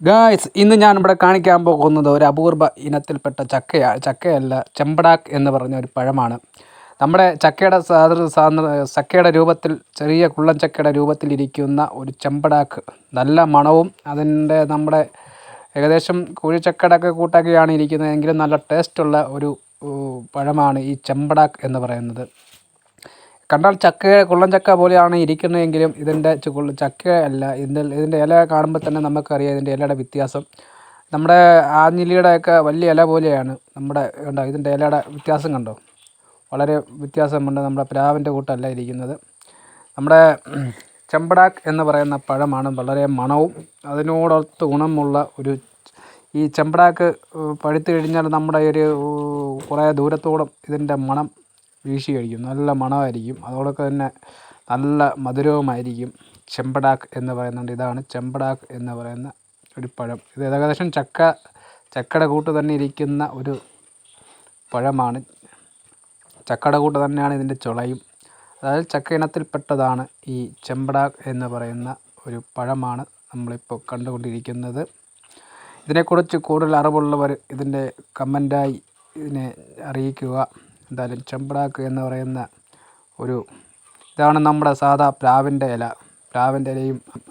Guys ഇന്ന് ഞാൻ ഇവിടെ കാണിക്കാൻ പോകുന്നത് ഒരു അപൂർവ ഇനത്തിൽപ്പെട്ട ചക്കയാണ് ചക്കയല്ല ചെമ്പടാക്ക് എന്ന് പറഞ്ഞ ഒരു പഴമാണ്. നമ്മുടെ ചക്കയുടെ ചക്കയുടെ രൂപത്തിൽ ചെറിയ കുള്ളൻ ചക്കയുടെ രൂപത്തിലിരിക്കുന്ന ഒരു ചെമ്പടാക്ക്. നല്ല മണവും അതിന്റെ നമ്മുടെ ഏകദേശം കുഴിച്ചക്കയുടെ ഒക്കെ കൂട്ടൊക്കെയാണ് ഇരിക്കുന്നത്. എങ്കിലും നല്ല ടേസ്റ്റുള്ള ഒരു പഴമാണ് ഈ ചെമ്പടാക്ക് എന്ന് പറയുന്നത്. കണ്ടാൽ ചക്ക കുള്ളൻ ചക്ക പോലെയാണ് ഇരിക്കുന്നതെങ്കിലും ഇതിന്റെ ചക്ക അല്ല ഇതിന്റെ ഇതിന്റെ ഇല കാണുമ്പോൾ തന്നെ നമുക്കറിയാം ഇതിന്റെ ഇലയുടെ വ്യത്യാസം. നമ്മുടെ ആഞ്ഞിലിയുടെ ഒക്കെ വലിയ ഇല പോലെയാണ് നമ്മുടെ കണ്ടോ ഇതിന്റെ ഇലയുടെ വ്യത്യാസം കണ്ടോ? വളരെ വ്യത്യാസമുണ്ട് നമ്മുടെ പ്ലാവിന്റെ കൂട്ടല്ല ഇരിക്കുന്നത്. നമ്മുടെ ചെമ്പടാക്ക് എന്ന് പറയുന്ന പഴമാണ് വളരെ മണവും അതിനോടൊത്ത് ഗുണമുള്ള ഒരു ഈ ചെമ്പടാക്ക് പഴുത്തു കഴിഞ്ഞാൽ നമ്മുടെ ഒരു കുറേ ദൂരത്തോളം ഇതിന്റെ മണം വീശി കഴിക്കും. നല്ല മണമായിരിക്കും. അതോടൊക്കെ തന്നെ നല്ല മധുരവുമായിരിക്കും. ചെമ്പടാക്ക് എന്ന് പറയുന്നുണ്ട്. ഇതാണ് ചെമ്പടാക്ക് എന്ന് പറയുന്ന ഒരു പഴം. ഇത് ഏകദേശം ചക്ക ചക്കയുടെ കൂട്ട് തന്നെ ഇരിക്കുന്ന ഒരു പഴമാണ്. ചക്കയുടെ കൂട്ട് തന്നെയാണ് ഇതിന്റെ ചുളയും. അതായത് ചക്ക ഇനത്തിൽപ്പെട്ടതാണ് ഈ ചെമ്പടാക്ക് എന്ന് പറയുന്ന ഒരു പഴമാണ് നമ്മളിപ്പോൾ കണ്ടുകൊണ്ടിരിക്കുന്നത്. ഇതിനെക്കുറിച്ച് കൂടുതൽ അറിവുള്ളവർ ഇതിന്റെ കമന്റായി ഇതിനെ അറിയിക്കുക. എന്തായാലും ചെമ്പടാക്ക് എന്ന് പറയുന്ന ഒരു ഇതാണ് നമ്മുടെ സാധാ പ്ലാവിന്റെ ഇല. പ്ലാവിന്റെ ഇലയും